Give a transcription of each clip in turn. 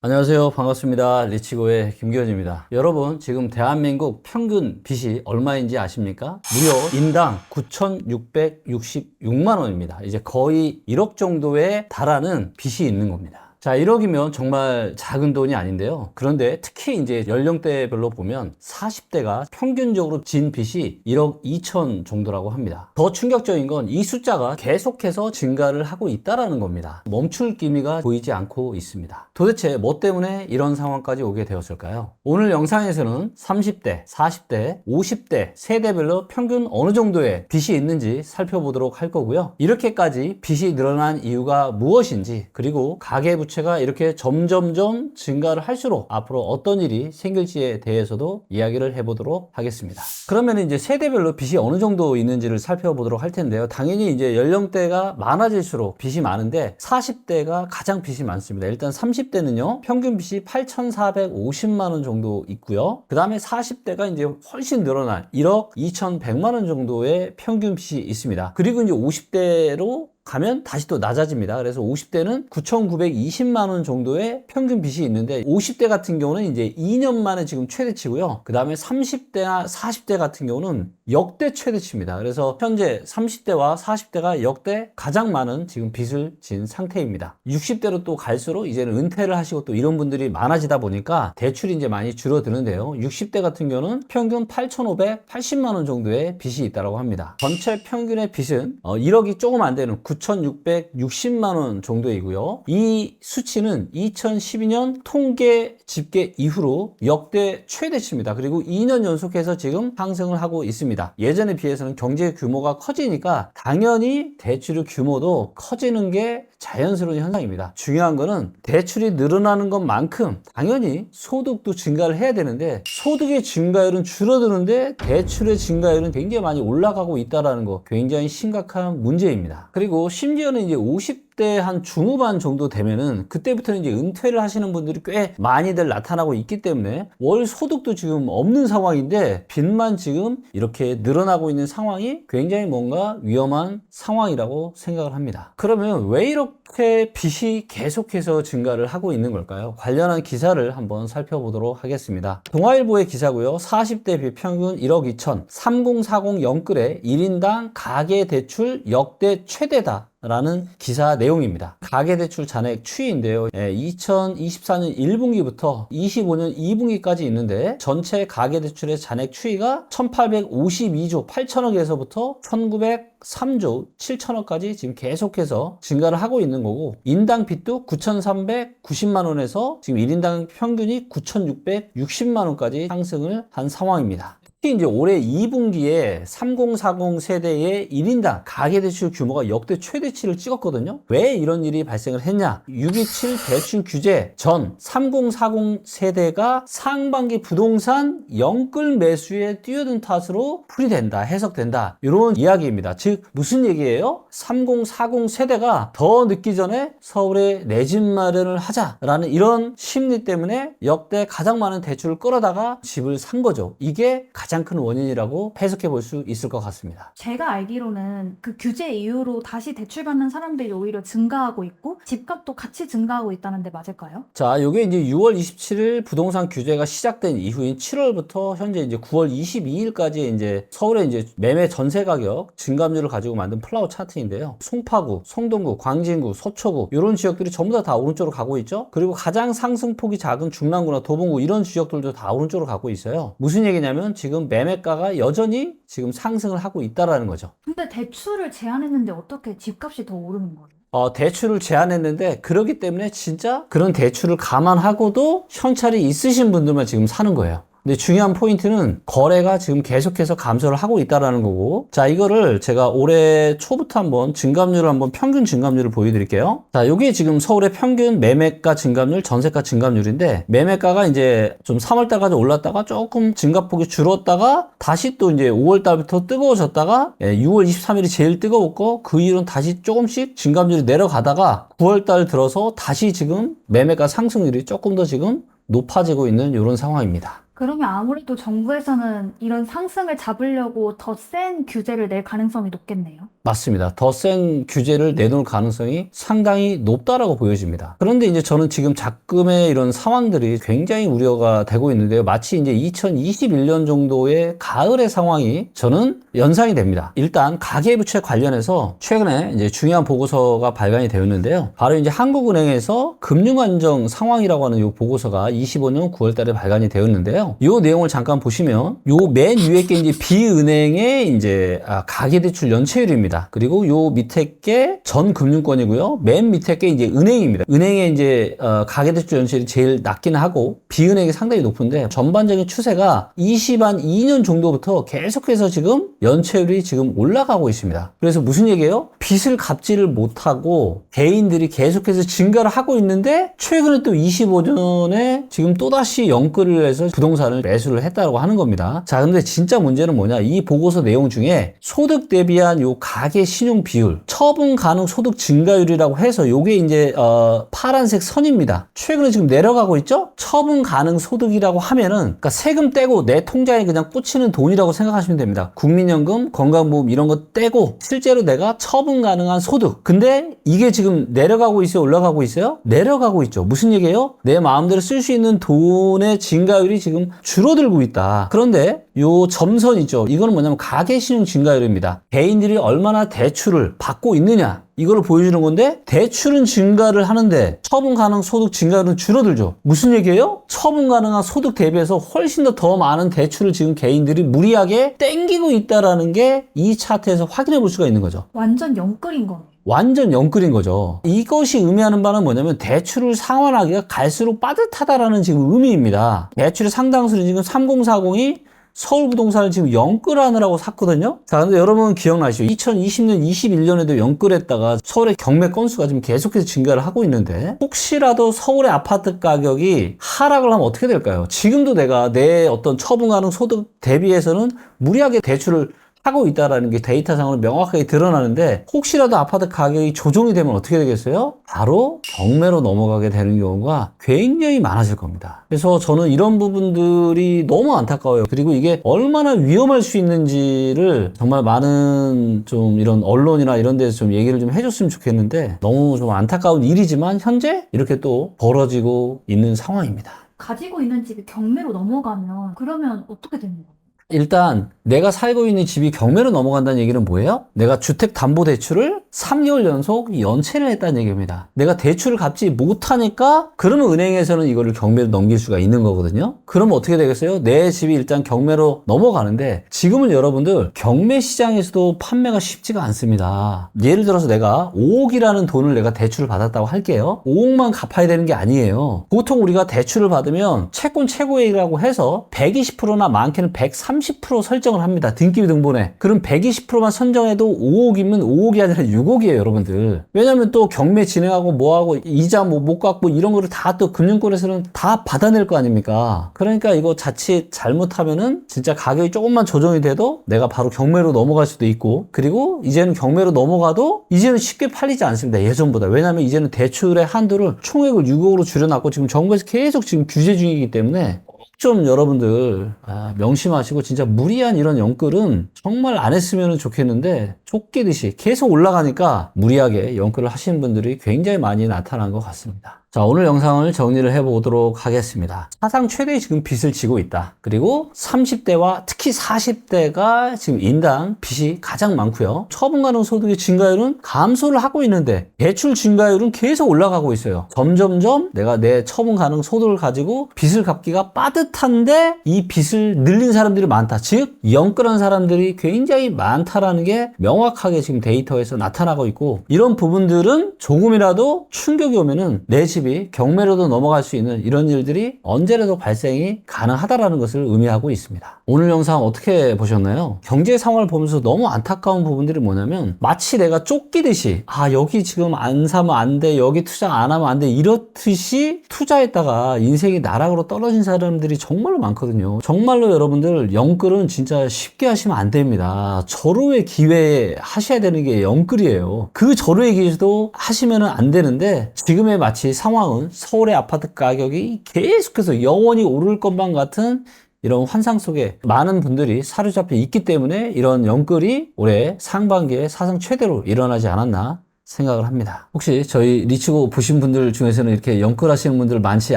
안녕하세요. 반갑습니다. 리치고의 김기현입니다. 여러분, 지금 대한민국 평균 빚이 얼마인지 아십니까? 무려 인당 9,666만 원입니다. 이제 거의 1억 정도에 달하는 빚이 있는 겁니다. 자, 1억이면 정말 작은 돈이 아닌데요. 그런데 특히 이제 연령대별로 보면 40대가 평균적으로 진 빚이 1억 2천 정도라고 합니다. 더 충격적인 건 이 숫자가 계속해서 증가를 하고 있다라는 겁니다. 멈출 기미가 보이지 않고 있습니다. 도대체 뭐 때문에 이런 상황까지 오게 되었을까요? 오늘 영상에서는 30대, 40대, 50대 세대별로 평균 어느 정도의 빚이 있는지 살펴보도록 할 거고요. 이렇게까지 빚이 늘어난 이유가 무엇인지 그리고 가계부 채가 이렇게 점점점 증가를 할수록 앞으로 어떤 일이 생길지에 대해서도 이야기를 해보도록 하겠습니다. 그러면 이제 세대별로 빚이 어느 정도 있는지를 살펴보도록 할 텐데요. 당연히 이제 연령대가 많아질수록 빚이 많은데 40대가 가장 빚이 많습니다. 일단 30대는요. 평균 빚이 8,450만 원 정도 있고요. 그 다음에 40대가 이제 훨씬 늘어난 1억 2,100만 원 정도의 평균 빚이 있습니다. 그리고 이제 50대로 가면 다시 또 낮아집니다. 그래서 50대는 9,920만 원 정도의 평균 빚이 있는데 50대 같은 경우는 이제 2년 만에 지금 최대치고요. 그 다음에 30대나 40대 같은 경우는 역대 최대치입니다. 그래서 현재 30대와 40대가 역대 가장 많은 지금 빚을 진 상태입니다. 60대로 또 갈수록 이제는 은퇴를 하시고 또 이런 분들이 많아지다 보니까 대출이 이제 많이 줄어드는데요. 60대 같은 경우는 평균 8,580만 원 정도의 빚이 있다고 합니다. 전체 평균의 빚은 1억이 조금 안 되는 9,660만 원 정도이고요. 이 수치는 2012년 통계 집계 이후로 역대 최대치입니다. 그리고 2년 연속해서 지금 상승을 하고 있습니다. 예전에 비해서는 경제 규모가 커지니까 당연히 대출의 규모도 커지는 게 자연스러운 현상입니다. 중요한 거는 대출이 늘어나는 것만큼 당연히 소득도 증가를 해야 되는데 소득의 증가율은 줄어드는데 대출의 증가율은 굉장히 많이 올라가고 있다는 거 굉장히 심각한 문제입니다. 그리고 심지어는 이제 50 대 한 중후반 정도 되면은 그때부터는 이제 은퇴를 하시는 분들이 꽤 많이들 나타나고 있기 때문에 월 소득도 지금 없는 상황인데 빚만 지금 이렇게 늘어나고 있는 상황이 굉장히 뭔가 위험한 상황이라고 생각을 합니다. 그러면 왜 이렇게 빚이 계속해서 증가를 하고 있는 걸까요? 관련한 기사를 한번 살펴보도록 하겠습니다. 동아일보의 기사고요. 40대 비평균 1억 2천 3040 영끌에 1인당 가계 대출 역대 최대다. 라는 기사 내용입니다. 가계대출 잔액 추이인데요. 2024년 1분기부터 25년 2분기까지 있는데 전체 가계대출의 잔액 추이가 1852조 8천억에서부터 1903조 7천억까지 지금 계속해서 증가를 하고 있는 거고 인당 빚도 9,390만 원에서 지금 1인당 평균이 9,660만 원까지 상승을 한 상황입니다. 특히 이제 올해 2분기에 3040 세대의 1인당 가계대출 규모가 역대 최대치를 찍었거든요. 왜 이런 일이 발생을 했냐? 627 대출 규제 전 3040 세대가 상반기 부동산 영끌 매수에 뛰어든 탓으로 풀이된다, 해석된다. 이런 이야기입니다. 즉 무슨 얘기예요? 3040 세대가 더 늦기 전에 서울에 내 집 마련을 하자라는 이런 심리 때문에 역대 가장 많은 대출을 끌어다가 집을 산 거죠. 이게 큰 원인이라고 해석해 볼 수 있을 것 같습니다. 제가 알기로는 그 규제 이후로 다시 대출받는 사람들이 오히려 증가하고 있고 집값도 같이 증가하고 있다는데 맞을까요? 자, 요게 이제 6월 27일 부동산 규제가 시작된 이후인 7월부터 현재 이제 9월 22일까지 이제 서울의 이제 매매 전세 가격 증감률을 가지고 만든 플라워 차트인데요. 송파구, 성동구, 광진구, 서초구 이런 지역들이 전부 다 다 오른쪽으로 가고 있죠. 그리고 가장 상승폭이 작은 중랑구나 도봉구 이런 지역들도 다 오른쪽으로 가고 있어요. 무슨 얘기냐면 지금 매매가가 여전히 지금 상승을 하고 있다라는 거죠. 근데 대출을 제한했는데 어떻게 집값이 더 오르는 거예요? 어, 대출을 제한했는데 그러기 때문에 진짜 그런 대출을 감안하고도 현찰이 있으신 분들만 지금 사는 거예요. 근데 중요한 포인트는 거래가 지금 계속해서 감소를 하고 있다라는 거고 자 이거를 제가 올해 초부터 한번 증감률을 한번 평균 증감률을 보여드릴게요 자 요게 지금 서울의 평균 매매가 증감률 전세가 증감률인데 매매가가 이제 좀 3월달까지 올랐다가 조금 증가폭이 줄었다가 다시 또 이제 5월달부터 뜨거워졌다가 6월 23일이 제일 뜨거웠고 그 이후로는 다시 조금씩 증감률이 내려가다가 9월달 들어서 다시 지금 매매가 상승률이 조금 더 지금 높아지고 있는 이런 상황입니다. 그러면 아무래도 정부에서는 이런 상승을 잡으려고 더 센 규제를 낼 가능성이 높겠네요. 맞습니다. 더 센 규제를 내놓을 가능성이 상당히 높다라고 보여집니다. 그런데 이제 저는 지금 작금의 이런 상황들이 굉장히 우려가 되고 있는데요. 마치 이제 2021년 정도의 가을의 상황이 저는 연상이 됩니다. 일단 가계부채 관련해서 최근에 이제 중요한 보고서가 발간이 되었는데요. 바로 이제 한국은행에서 금융안정 상황이라고 하는 이 보고서가 25년 9월 달에 발간이 되었는데요. 이 내용을 잠깐 보시면 요 맨 위에 게 이제 비은행의 이제 아, 가계대출 연체율입니다. 그리고 요 밑에 게 전 금융권이고요. 맨 밑에 게 이제 은행입니다. 은행의 이제 어, 가계대출 연체율이 제일 낮긴 하고 비은행이 상당히 높은데 전반적인 추세가 20 한 2년 정도부터 계속해서 지금 연체율이 지금 올라가고 있습니다. 그래서 무슨 얘기예요? 빚을 갚지를 못하고 개인들이 계속해서 증가를 하고 있는데 최근에 또 25년에 지금 또다시 연끌을 해서 부동산을 매수를 했다고 하는 겁니다. 자, 근데 진짜 문제는 뭐냐? 이 보고서 내용 중에 소득 대비한 요 가계 신용 비율, 처분 가능 소득 증가율이라고 해서 요게 이제 어, 파란색 선입니다. 최근에 지금 내려가고 있죠? 처분 가능 소득이라고 하면은 그러니까 세금 떼고 내 통장에 그냥 꽂히는 돈이라고 생각하시면 됩니다. 국민연금, 건강보험 이런 거 떼고 실제로 내가 처분 가능한 소득. 근데 이게 지금 내려가고 있어요? 올라가고 있어요? 내려가고 있죠. 무슨 얘기예요? 내 마음대로 쓸 수 있는 돈의 증가율이 지금 줄어들고 있다. 그런데 요 점선 있죠. 이거는 뭐냐면 가계신용 증가율입니다. 개인들이 얼마나 대출을 받고 있느냐. 이거를 보여주는 건데 대출은 증가를 하는데 처분 가능 소득 증가율은 줄어들죠. 무슨 얘기예요? 처분 가능한 소득 대비해서 훨씬 더 더 많은 대출을 지금 개인들이 무리하게 땡기고 있다라는 게 이 차트에서 확인해 볼 수가 있는 거죠. 완전 영끌인 거네요. 완전 영끌인 거죠. 이것이 의미하는 바는 뭐냐면 대출을 상환하기가 갈수록 빠듯하다라는 지금 의미입니다. 대출의 상당수는 지금 3040이 서울 부동산을 지금 영끌하느라고 샀거든요. 자, 근데 여러분 기억나시죠? 2020년, 21년에도 영끌했다가 서울의 경매 건수가 지금 계속해서 증가를 하고 있는데 혹시라도 서울의 아파트 가격이 하락을 하면 어떻게 될까요? 지금도 내가 내 어떤 처분 가능 소득 대비해서는 무리하게 대출을 하고 있다라는 게 데이터상으로 명확하게 드러나는데 혹시라도 아파트 가격이 조정이 되면 어떻게 되겠어요? 바로 경매로 넘어가게 되는 경우가 굉장히 많아질 겁니다. 그래서 저는 이런 부분들이 너무 안타까워요. 그리고 이게 얼마나 위험할 수 있는지를 정말 많은 좀 이런 언론이나 이런 데서 좀 얘기를 좀 해줬으면 좋겠는데 너무 좀 안타까운 일이지만 현재 이렇게 또 벌어지고 있는 상황입니다. 가지고 있는 집이 경매로 넘어가면 그러면 어떻게 되는 거예요? 일단 내가 살고 있는 집이 경매로 넘어간다는 얘기는 뭐예요? 내가 주택담보대출을 3개월 연속 연체를 했다는 얘기입니다. 내가 대출을 갚지 못하니까 그러면 은행에서는 이거를 경매로 넘길 수가 있는 거거든요. 그러면 어떻게 되겠어요? 내 집이 일단 경매로 넘어가는데 지금은 여러분들 경매 시장에서도 판매가 쉽지가 않습니다. 예를 들어서 내가 5억이라는 돈을 내가 대출을 받았다고 할게요. 5억만 갚아야 되는 게 아니에요. 보통 우리가 대출을 받으면 채권 최고액이라고 해서 120%나 많게는 130% 설정을 합니다. 등기부 등본에. 그럼 120%만 선정해도 5억이면 5억이 아니라 6억이에요, 여러분들. 왜냐면 또 경매 진행하고 뭐하고 이자 뭐 못 갚고 이런 거를 다 또 금융권에서는 다 받아낼 거 아닙니까? 그러니까 이거 자칫 잘못하면은 진짜 가격이 조금만 조정이 돼도 내가 바로 경매로 넘어갈 수도 있고 그리고 이제는 경매로 넘어가도 이제는 쉽게 팔리지 않습니다. 예전보다. 왜냐면 이제는 대출의 한도를 총액을 6억으로 줄여놨고 지금 정부에서 계속 지금 규제 중이기 때문에 좀 여러분들 아, 명심하시고 진짜 무리한 이런 연끌은 정말 안 했으면 좋겠는데 쫓기듯이 계속 올라가니까 무리하게 연끌을 하시는 분들이 굉장히 많이 나타난 것 같습니다. 자 오늘 영상을 정리를 해보도록 하겠습니다. 사상 최대의 지금 빚을 지고 있다. 그리고 30대와 특히 40대가 지금 인당 빚이 가장 많고요. 처분 가능 소득의 증가율은 감소를 하고 있는데 대출 증가율은 계속 올라가고 있어요. 점점점 내가 내 처분 가능 소득을 가지고 빚을 갚기가 빠듯한데 이 빚을 늘린 사람들이 많다. 즉 영끌한 사람들이 굉장히 많다라는 게 명확하게 지금 데이터에서 나타나고 있고 이런 부분들은 조금이라도 충격이 오면은 내 집이 경매로도 넘어갈 수 있는 이런 일들이 언제라도 발생이 가능하다라는 것을 의미하고 있습니다. 오늘 영상 어떻게 보셨나요? 경제 상황을 보면서 너무 안타까운 부분들이 뭐냐면 마치 내가 쫓기듯이 아 여기 지금 안 사면 안 돼, 여기 투자 안 하면 안 돼 이렇듯이 투자했다가 인생이 나락으로 떨어진 사람들이 정말로 많거든요. 정말로 여러분들 영끌은 진짜 쉽게 하시면 안 됩니다. 절호의 기회에 하셔야 되는 게 영끌이에요. 그 절호의 기회도 하시면 안 되는데 지금의 마치 상 황은 서울의 아파트 가격이 계속해서 영원히 오를 것만 같은 이런 환상 속에 많은 분들이 사로잡혀 있기 때문에 이런 연끌이 올해 상반기에 사상 최대로 일어나지 않았나 생각을 합니다. 혹시 저희 리치고 보신 분들 중에서는 이렇게 연끌하시는 분들 많지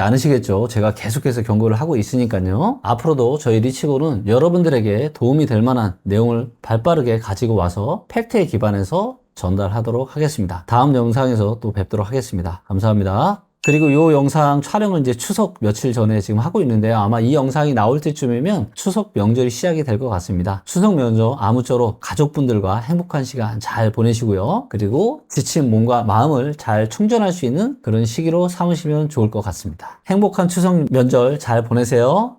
않으시겠죠? 제가 계속해서 경고를 하고 있으니까요. 앞으로도 저희 리치고는 여러분들에게 도움이 될 만한 내용을 발빠르게 가지고 와서 팩트에 기반해서 전달하도록 하겠습니다. 다음 영상에서 또 뵙도록 하겠습니다. 감사합니다. 그리고 이 영상 촬영은 이제 추석 며칠 전에 지금 하고 있는데요. 아마 이 영상이 나올 때쯤이면 추석 명절이 시작이 될 것 같습니다. 추석 명절 아무쪼록 가족분들과 행복한 시간 잘 보내시고요. 그리고 지친 몸과 마음을 잘 충전할 수 있는 그런 시기로 삼으시면 좋을 것 같습니다. 행복한 추석 명절 잘 보내세요.